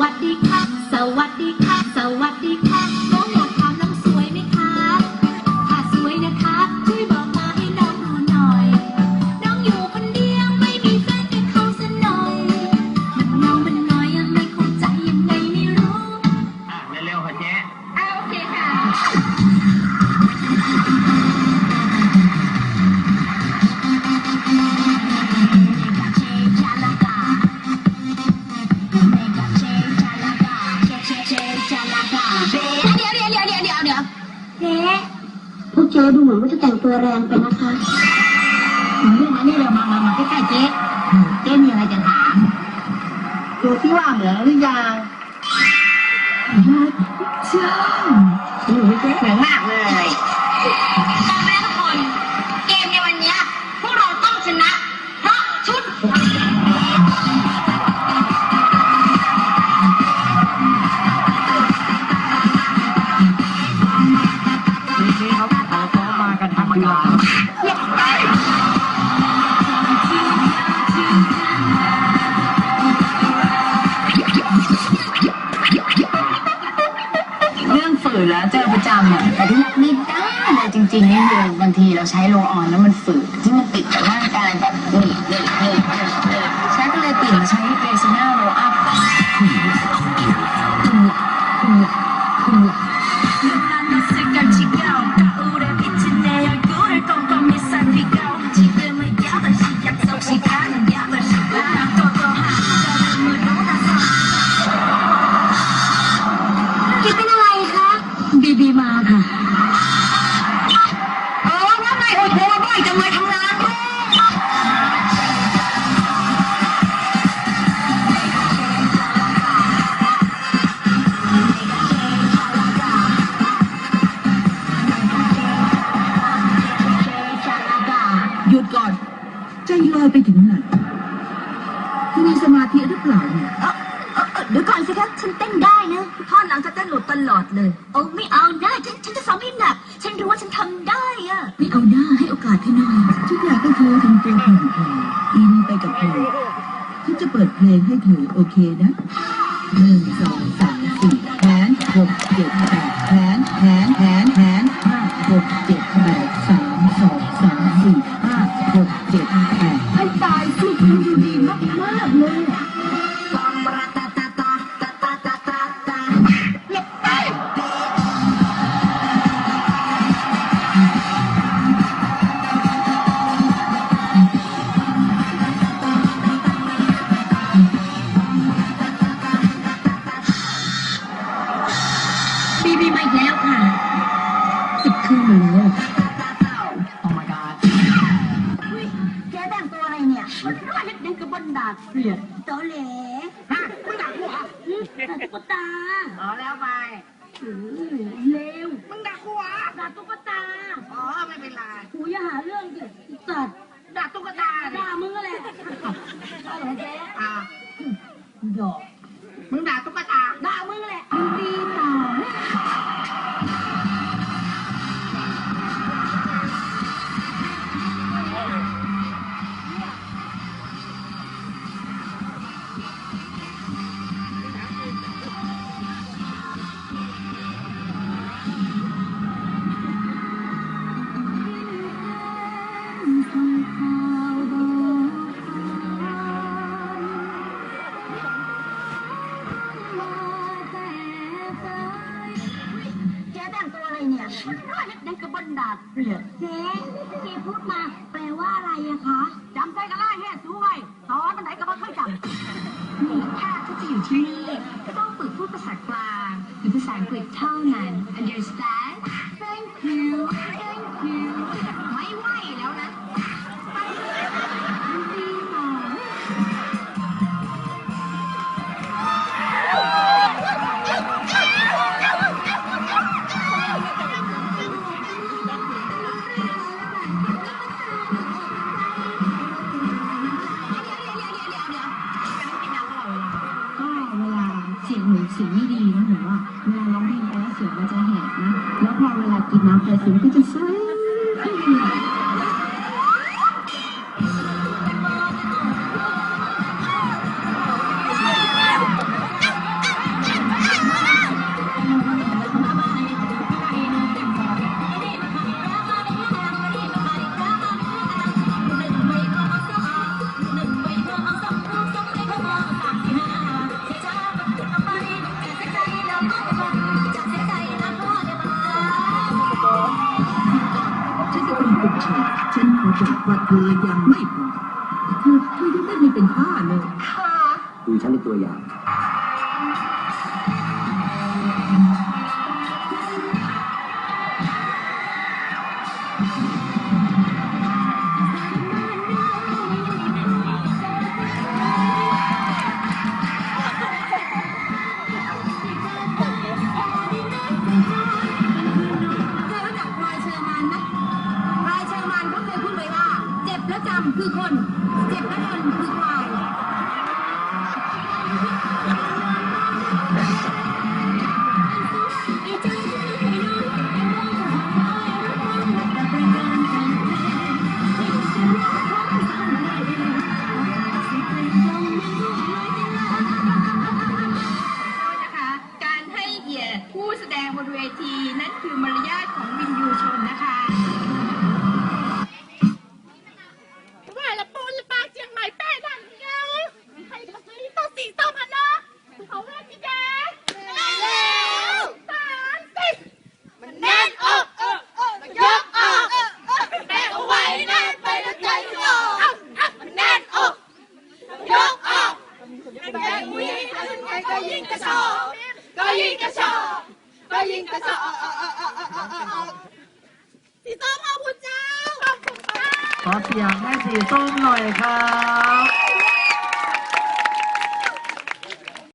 วัสดีค่ะ สวัสดีค่ะ สวัสดีค่ะ เจ๊ดูเหมือนว่าจะแต่งตัวแรงไปนะคะเรื่องมานี่เร็วมามามาใกล้ๆเจ๊เจ๊มีอะไรจะถามดูที่ว่าเหมือนหรือยังใช่หนูเจ๊เหมือนมากเลยตอนแรกทุกคน เกมในวันเนี้ยพวกเราต้องชนะ เพราะชุดำอะแต่ที่รักไม่ได้เลยจริงๆนี่คือบางทีเราใช้โลออนแล้วมันฝืด ลอยไปถึงไหนคุณมีสมาธิหรือเปล่าเนี่ยเดี๋ยวก่อนสิคะฉันเต้นได้นะท่อนหลังจะเต้นหลุดตลอดเลยโอ้ไม่เอาได้ฉันฉันจะซ้อมให้หนัก ฉันรู้ว่าฉันทำได้อะไม่เอาหน้าให้โอกาสพี่หน่อยทุกอย่างก็คือทำเป็นผ่อนคลายอินไปกับเพลงฉันจะเปิดเพลงให้เธอโอเคนะหนึ่งสองสามสี่แขนหกเจ็ดแปดแขนแขนแขนแขนห้าหกเจ็ด บีบีมาอีกแล้วค่ะติดเครื่องมาแล้ว โอ้ my god เจ๊แต่งตัวอะไรเนี่ยว่าเด็กๆกับบนดาดเปลี่ยนโตเหล่ฮะมึงด่ากูเหรอตุ๊กตาอ๋อแล้วไปเลวมึงด่ากูเหรอดาดตุ๊กตาอ๋อไม่เป็นไรหูอย่าหาเรื่องสิสัตว์ด่าตุ๊กตาดิด่ามึงอะไรใช่เหรอเจ๊อ่าดอกมึงด่าตุ๊กตาด่ามึงแหละ ต่งตัวอะไรเนี่ยว่าเด็กๆกับบนดาดเปลี่ยนเจ๊เจ๊พูดมาแปลว่าอะไรอะคะจำใจกันไล่แห่สวยสอนมันไหนก็ไม่ค่อยจำถ้าถ้าจะอยู่ที่นี่ก็ต้องฝึกพูดภาษากลางหรือภาษาอังกฤษเท่านั้น understand เฉยฉันขอบอกว่าเธอยังไม่พอเธอเธอยังไม่มีเป็นบ้าเลยดูฉันเป็นตัวอย่าง คือคน เจ็บแล้วทนคือควายนะคะการให้เหยียดผู้แสดงบนเวทีนั่นคือมารยาทของวินยูชนนะคะ ว่าละปูนละปากเจียงใหม่แป้ดังเงาให้ทำไมต้องสีส้มอะเนาะเขาว่าพี่แดงแล้วสามสิบมันแน่นอกเออเออยกออกแม่เอาไว้แน่นไปแล้วใจโยมันแน่นอกยกออกแม่วิ่งก็ยิงกระสอบก็ยิงกระสอบก็ ยิงกระสอบสีส้มขอบคุณเจ้าขอบคุณค่ะขอเสียงแม่สีส้มหน่อยครับ